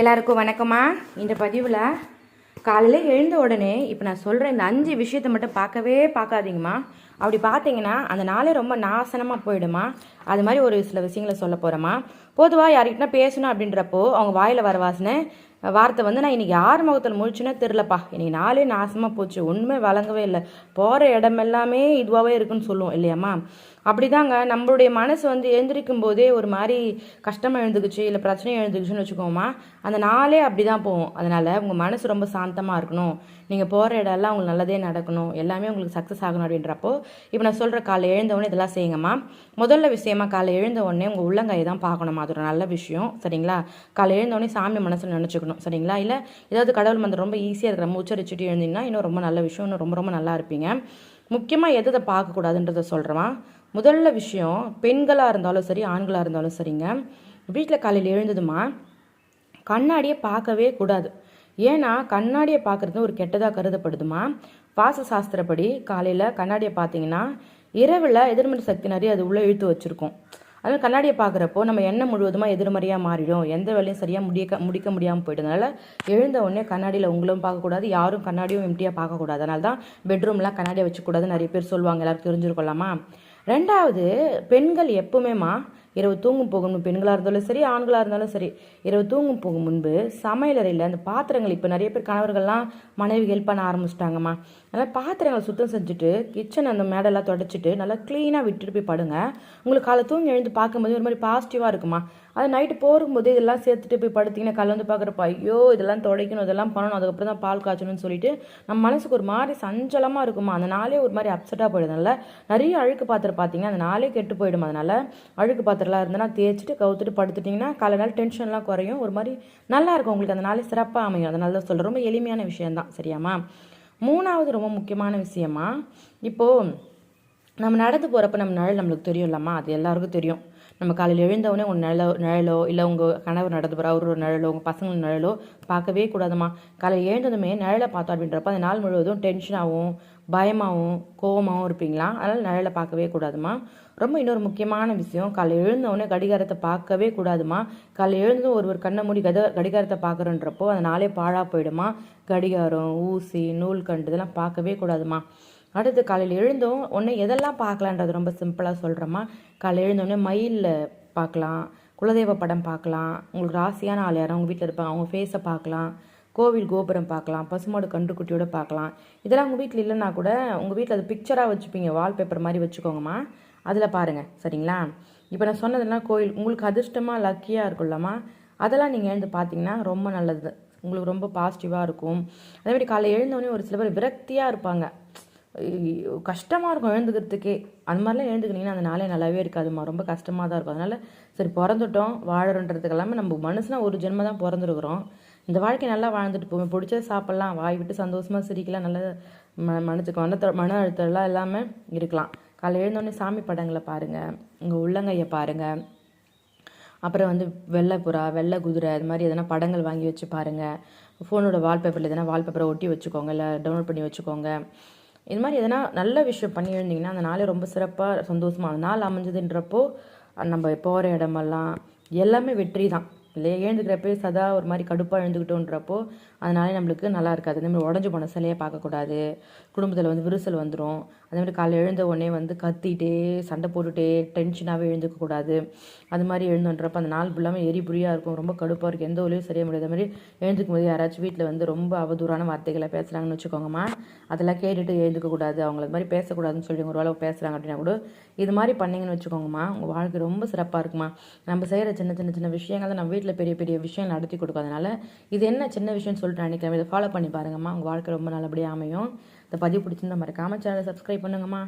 எல்லாருக்கும் வணக்கம்மா. இந்த பதிவில் காலையில் எழுந்த உடனே இப்போ நான் சொல்கிற இந்த அஞ்சு விஷயத்தை மட்டும் பார்க்கவே பார்க்காதீங்கம்மா. அப்படி பார்த்தீங்கன்னா அந்த நாளே ரொம்ப நாசனமாக போயிடுமா அது மாதிரி ஒரு சில விஷயங்களை சொல்ல போகிறேம்மா பொதுவாக யார்கிட்டனா பேசணும் அப்படின்றப்போ அவங்க வாயில் வர வாசனை வார்த்தை வந்து நான் இன்றைக்கி யார் முகத்தில் முழிச்சுன்னா தெரிலப்பா இன்றைக்கி நாளே நாசமாக போச்சு. ஒன்றுமே வழங்கவே இல்லை. போகிற இடம் எல்லாமே இதுவாகவே இருக்குன்னு சொல்லுவோம் இல்லையாம்மா. அப்படிதாங்க. நம்மளுடைய மனசு வந்து எழுந்திரிக்கும் போதே ஒரு மாதிரி கஷ்டமாக எழுந்துக்குச்சு இல்லை பிரச்சனை எழுந்துக்குச்சுன்னு வச்சுக்கோமா. அந்த நாளே அப்படி தான் போகும். அதனால் உங்கள் மனசு ரொம்ப சாந்தமாக இருக்கணும். நீங்கள் போகிற இடம்லாம் உங்களுக்கு நல்லதே நடக்கணும். எல்லாமே உங்களுக்கு சக்ஸஸ் ஆகணும் அப்படின்றப்போ இப்போ நான் சொல்கிற காலை எழுந்தவொடனே இதெல்லாம் செய்யுங்கம்மா. முதல்ல விஷயமா காலை எழுந்த உடனே உங்கள் உள்ளங்கையை தான் பார்க்கணுமா அது ஒரு நல்ல விஷயம். சரிங்களா? காலை எழுந்தவொடனே சாமி மனசில் நினச்சிக்கணும். சரிங்களா? இல்லை ஏதாவது கடவுள் மந்திரம் ரொம்ப ஈஸியாக இருக்கிற நம்ம உச்சரிச்சுட்டு எழுந்தீங்கன்னா இன்னும் ரொம்ப நல்ல விஷயம். இன்னும் ரொம்ப ரொம்ப நல்லா இருப்பீங்க. முக்கியமாக எதை பார்க்கக்கூடாதுன்றதை சொல்கிறேன் முதல்ல விஷயம் பெண்களாக இருந்தாலும் சரி ஆண்களாக இருந்தாலும் சரிங்க. வீட்டில் காலையில் எழுந்ததுமா கண்ணாடியை பார்க்கவே கூடாது. ஏன்னா கண்ணாடியை பார்க்குறது ஒரு கெட்டதாக கருதப்படுதுமா? வாச சாஸ்திரப்படி காலையில் கண்ணாடியை பார்த்தீங்கன்னா இரவில் எதிர்மறை சக்தி நிறைய அது உள்ளே இழுத்து வச்சுருக்கோம். அதனால் கண்ணாடியை பார்க்குறப்போ நம்ம எண்ணெய் முழுவதுமாக எதிர்மறையாக மாறிடும். எந்த வேலையும் சரியாக முடிக்க முடிக்க முடியாமல் போயிடுறதுனால எழுந்த உடனே கண்ணாடியில் உங்களும் பார்க்கக்கூடாது யாரும் கண்ணாடியும் எம்டியாக பார்க்கக்கூடாது அதனால தான் பெட்ரூம்லாம் கண்ணாடியை வச்சுக்கூடாது நிறைய பேர் சொல்லுவாங்க. எல்லாருக்கும் தெரிஞ்சிருக்கலாமா? ரெண்டாவது பெண்கள் எப்பவுமேமா இரவு தூங்கும் போகும் பெண்களாக இருந்தாலும் சரி ஆண்களாக இருந்தாலும் சரி இரவு தூங்கும் போகும் முன்பு சமையலறையில் அந்த பாத்திரங்கள் இப்போ நிறைய பேர் கணவர்கள்லாம் மனைவி ஹெல்ப் பண்ண ஆரம்பிச்சிட்டாங்கம்மா. அதனால் பாத்திரங்களை சுத்தம் செஞ்சுட்டு கிச்சன் அந்த மேடெல்லாம் தொடச்சிட்டு நல்லா க்ளீனாக விட்டுட்டு போய் படுங்க. உங்களுக்கு காலை தூங்கி எழுந்து பார்க்கும்போது ஒரு மாதிரி பாசிட்டிவாக இருக்குமா அது நைட்டு போகும்போது இதெல்லாம் சேர்த்துட்டு போய் படுத்திங்கன்னா காலைல வந்து பார்க்குறப்ப ஐயோ இதெல்லாம் துடைக்கணும் இதெல்லாம் பண்ணணும் அதுக்கப்புறம் தான் பால் காய்ச்சணும்னு சொல்லிட்டு நம்ம மனசுக்கு ஒரு மாதிரி சஞ்சலமாக இருக்குமா அந்த நாளே ஒரு மாதிரி அப்செட்டாக போயிடுதுனால நிறைய அழுக்கு பாத்திரம் பார்த்தீங்கன்னா அந்த நாளே கெட்டு போயிடும் அதனால அழுக்கு பாத்திரம் பாத்திரம்லாம் இருந்தனா தேய்ச்சிட்டு கவுத்துட்டு படுத்துட்டிங்கன்னா காலை நாள் டென்ஷன்லாம் குறையும். ஒரு மாதிரி நல்லா இருக்கும் உங்களுக்கு அந்த நாளே சிறப்பாக அமையும். அதனால தான் சொல்கிறேன் ரொம்ப எளிமையான விஷயம்தான். சரியாம்மா? மூணாவது ரொம்ப முக்கியமான விஷயமா இப்போது நம்ம நடந்து போகிறப்ப நம்ம நிழல் நம்மளுக்கு தெரியும் இல்லாமா அது எல்லாருக்கும் தெரியும். நம்ம காலையில் எழுந்தவுடனே உங்கள் நிழலோ நிழலோ இல்லை உங்கள் கணவர் நடந்து போகிற அவரோட நிழலோ உங்கள் பசங்களோட நிழலோ பார்க்கவே கூடாதுமா காலையில் எழுந்ததுமே நிழலை பார்த்தோம் அப்படின்றப்ப அந்த நாள் முழுவதும் டென்ஷனாகவும் பயமாகவும் கோவமாகவும் இருப்பீங்களா? அதனால் நிழலை பார்க்கவே கூடாதுமா ரொம்ப இன்னொரு முக்கியமான விஷயம் காலை எழுந்தவுடனே கடிகாரத்தை பார்க்கவே கூடாதுமா காலை எழுந்ததும் ஒருவர் கண்ணை மூடி கத கடிகாரத்தை பார்க்குறன்றப்போ அந்த நாளே பாழாக போயிடுமா கடிகாரம் ஊசி நூல்கண்டு இதெல்லாம் பார்க்கவே கூடாதுமா அடுத்து காலையில் எழுந்தோம் ஒன்று எதெல்லாம் பார்க்கலான்றது ரொம்ப சிம்பிளாக சொல்கிறோமா காலையில் எழுந்தோடனே மயிலில் பார்க்கலாம் குலதெய்வ படம் பார்க்கலாம் உங்களுக்கு ராசியான ஆள் யாரும் உங்கள் வீட்டில் இருப்பாங்க அவங்க ஃபேஸை பார்க்கலாம் கோவில் கோபுரம் பார்க்கலாம் பசுமாடு கன்றுக்குட்டியோட பார்க்கலாம். இதெல்லாம் உங்கள் வீட்டில் இல்லைன்னா கூட உங்கள் வீட்டில் அது பிக்சராக வச்சுப்பீங்க வால்பேப்பர் மாதிரி வச்சுக்கோங்கம்மா. அதில் பாருங்கள் சரிங்களா? இப்போ நான் சொன்னதெல்லாம் கோயில் உங்களுக்கு அதிர்ஷ்டமாக லக்கியாக இருக்கும்லம்மா. அதெல்லாம் நீங்கள் எழுந்து பார்த்தீங்கன்னா ரொம்ப நல்லது. உங்களுக்கு ரொம்ப பாசிட்டிவாக இருக்கும். அதே மாதிரி காலையில் எழுந்தோடனே ஒரு சில பேர் விரக்தியாக இருப்பாங்க. கஷ்டமாக இருக்கும் எழுந்துக்கிறதுக்கே. அந்த மாதிரிலாம் எழுந்துக்கினீங்கன்னா அந்த நாளே நல்லாவே இருக்காதுமா ரொம்ப கஷ்டமாக தான் இருக்கும். அதனால் சரி பிறந்துட்டோம். வாழறன்றதுக்கு எல்லாமே நம்ம மனுஷனாக ஒரு ஜென்ம தான் பிறந்துருக்குறோம். இந்த வாழ்க்கை நல்லா வாழ்ந்துட்டு போவோம் பிடிச்சத சாப்பிட்லாம். வாய் விட்டு சந்தோஷமாக சிரிக்கலாம். நல்ல ம மனசுக்கு மன மன அழுத்தம்லாம் எல்லாமே இருக்கலாம். காலை எழுந்தோடனே சாமி படங்களை பாருங்கள் உங்கள் உள்ளங்கையை பாருங்கள் அப்புறம் வந்து வெள்ளை புறா வெள்ளை குதிரை அது மாதிரி எதனா படங்கள் வாங்கி வச்சு பாருங்கள் ஃபோனோட வால்பேப்பரில் எதனா வால்பேப்பரை ஒட்டி வச்சுக்கோங்க. இல்லை டவுன்லோட் பண்ணி வச்சுக்கோங்க. இது மாதிரி எதனா நல்ல விஷயம் பண்ணி எழுந்தீங்கன்னா அந்த நாளே ரொம்ப சிறப்பாக சந்தோஷமாக நாள் அமைஞ்சதுன்றப்போ நம்ம போகிற இடமெல்லாம் எல்லாமே வெற்றி தான் இல்லையா எழுந்துக்கிறப்ப சதா ஒரு மாதிரி கடுப்பாக எழுந்துக்கிட்டோன்றப்போ அதனால நம்மளுக்கு நல்லா இருக்காது. அதேமாதிரி உடஞ்சி போன சிலையை பார்க்கக்கூடாது. குடும்பத்தில் வந்து விரிசல் வந்துடும் அதேமாதிரி காலையில் எழுந்த உடனே வந்து கத்திட்டே சண்டை போட்டுட்டே டென்ஷனாகவே எழுந்துக்கக்கூடாது அது மாதிரி எழுந்துன்றப்ப அந்த நாள் ஃபுல்லாமே எரி புரியாக இருக்கும். ரொம்ப கடுப்பாக இருக்கும். எந்த ஒலியும் சரியாக முடியாத. மாதிரி எழுந்துக்கும் போது யாராச்சும் வீட்டில் வந்து ரொம்ப அவதூறான வார்த்தைகளை பேசுகிறாங்கன்னு வச்சுக்கோங்கம்மா அதெல்லாம் கேட்டுட்டு எழுந்துக்கக்கூடாது அவங்கள மாதிரி பேசக்கூடாதுன்னு சொல்லி ஒரு வேலை பேசுகிறாங்க அப்படின்னா கூட இது மாதிரி பண்ணிங்கன்னு வச்சுக்கோங்கம்மா உங்கள் வாழ்க்கை ரொம்ப சிறப்பாக இருக்குமா நம்ம செய்கிற சின்ன சின்ன சின்ன விஷயங்கள் நம்ம வீட்டில் பெரிய பெரிய விஷயம் நடத்தி கொடுக்காதனால இது என்ன சின்ன விஷயம்னு சொல்லிட்டு நினைக்கிறேன். இதை ஃபாலோ பண்ணி பாருங்கம்மா. உங்கள் வாழ்க்கை ரொம்ப நல்லபடியாக அமையும். இந்த பதிவு பிடிச்சிருந்தா மறக்காமல் சேனலை சப்ஸ்கிரைப் பண்ணுங்கம்மா.